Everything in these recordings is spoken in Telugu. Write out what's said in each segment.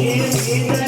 is in the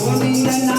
ఓ నిన్న నా